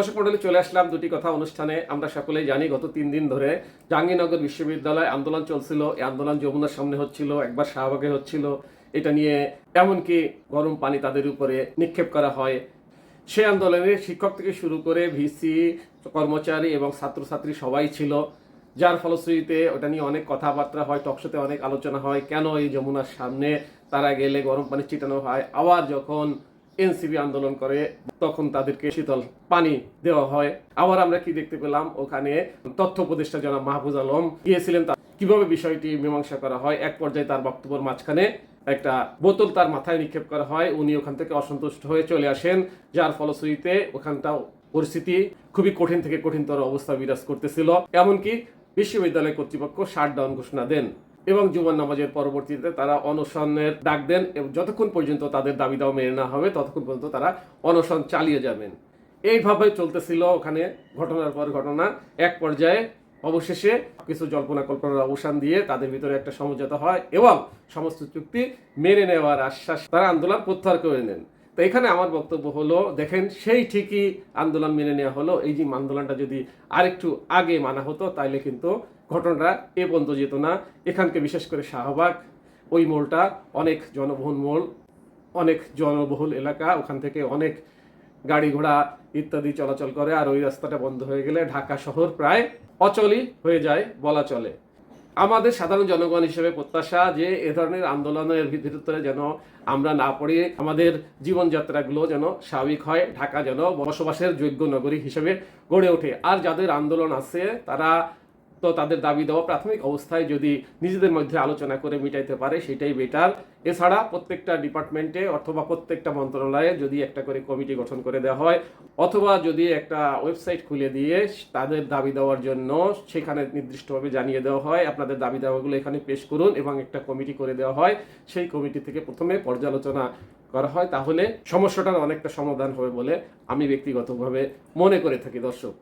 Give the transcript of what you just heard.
দর্শক মন্ডলী চলে আসলাম দুটি কথা অনুষ্ঠানে। আমরা সকলেই জানি গত তিন দিন ধরে জাহাঙ্গীরনগর বিশ্ববিদ্যালয়ে আন্দোলন চলছিল। এই আন্দোলন যমুনার সামনে হচ্ছিল, একবার শাহবাগে হচ্ছিল। এটা নিয়ে এমনকি গরম পানি তাদের উপরে নিক্ষেপ করা হয়। সেই আন্দোলনে শিক্ষক থেকে শুরু করে ভিসি, কর্মচারী এবং ছাত্রছাত্রী সবাই ছিল। যার ফলশ্রুতিতে ওটা নিয়ে অনেক কথাবার্তা হয় টকশোতে অনেক আলোচনা হয়, কেন এই যমুনার সামনে তারা গেলে গরম পানি ছিটানো হয়? আবার যখন এনসিবি আন্দোলন করে, তখন তাদেরকে শীতল পানি দেওয়া হয়। আবার আমরা কি দেখতে পেলাম, ওখানে তথ্য উপদেষ্টা জনাব মাহফুজ আলম গিয়েছিলেন কীভাবে বিষয়টি মীমাংসা করা হয়, এক পর্যায়ে তার বক্তব্যের মাঝখানে একটা বোতল তার মাথায় নিক্ষেপ করা হয়, উনি ওখান থেকে অসন্তুষ্ট হয়ে চলে আসেন, যার ফলশ্রুতিতে ওখানটা পরিস্থিতি খুবই কঠিন থেকে কঠিনতর অবস্থা বিরাজ করতেছিল। এমনকি বিশ্ববিদ্যালয় কর্তৃপক্ষ শাটডাউন ঘোষণা দেন। এবং জুমার নামাজের পরবর্তীতে তারা অনশনের ডাক দেন এবং যতক্ষণ পর্যন্ত তাদের দাবি দাওয়া মেনে না হবে, ততক্ষণ পর্যন্ত তারা অনশন চালিয়ে যাবেন। এইভাবে চলতেছিল ওখানে ঘটনার পর ঘটনা। এক পর্যায়ে অবশেষে কিছু জল্পনা কল্পনার অবসান দিয়ে তাদের ভিতরে একটা সমঝোতা হয় এবং সমস্ত চুক্তি মেনে নেওয়ার আশ্বাস তারা আন্দোলন প্রত্যাহার করে নেন। তো এখানে আমার বক্তব্য হলো, দেখেন সেই ঠিকই আন্দোলন মেনে নেওয়া হলো। এই যে আন্দোলনটা যদি আরেকটু আগে মানা হতো, তাইলে কিন্তু ঘটনাটা এ পর্যন্ত যেত না। এখানকে বিশেষ করে শাহবাগ, ওই মোড়টা অনেক জনবহুল মোড় অনেক জনবহুল এলাকা, ওখান থেকে অনেক গাড়ি ঘোড়া ইত্যাদি চলাচল করে, আর ওই রাস্তাটা বন্ধ হয়ে গেলে ঢাকা শহর প্রায় অচলই হয়ে যায় বলা চলে। আমাদের সাধারণ জনগণ হিসেবে প্রত্যাশা যে এ ধরনের আন্দোলনের ভিতরে যেন আমরা না পড়ে, আমাদের জীবনযাত্রাগুলো যেন স্বাভাবিক হয়, ঢাকা যেন বসবাসের যোগ্য নগরী হিসেবে গড়ে ওঠে। আর যাদের আন্দোলন আছে, তারা তো তাদের দাবি দেওয়া প্রাথমিক অবস্থায় যদি নিজেদের মধ্যে আলোচনা করে মিটাইতে পারে, সেটাই বেটার এছাড়া প্রত্যেকটা ডিপার্টমেন্টে অথবা প্রত্যেকটা মন্ত্রণালয়ে যদি একটা করে কমিটি গঠন করে দেওয়া হয়, অথবা যদি একটা ওয়েবসাইট খুলে দিয়ে তাদের দাবি দেওয়ার জন্য সেখানে নির্দিষ্টভাবে জানিয়ে দেওয়া হয়, আপনাদের দাবি দেওয়াগুলো এখানে পেশ করুন এবং একটা কমিটি করে দেওয়া হয়, সেই কমিটি থেকে প্রথমে পর্যালোচনা করা হয়, তাহলে সমস্যাটার অনেকটা সমাধান হবে বলে আমি ব্যক্তিগতভাবে মনে করে থাকি, দর্শক।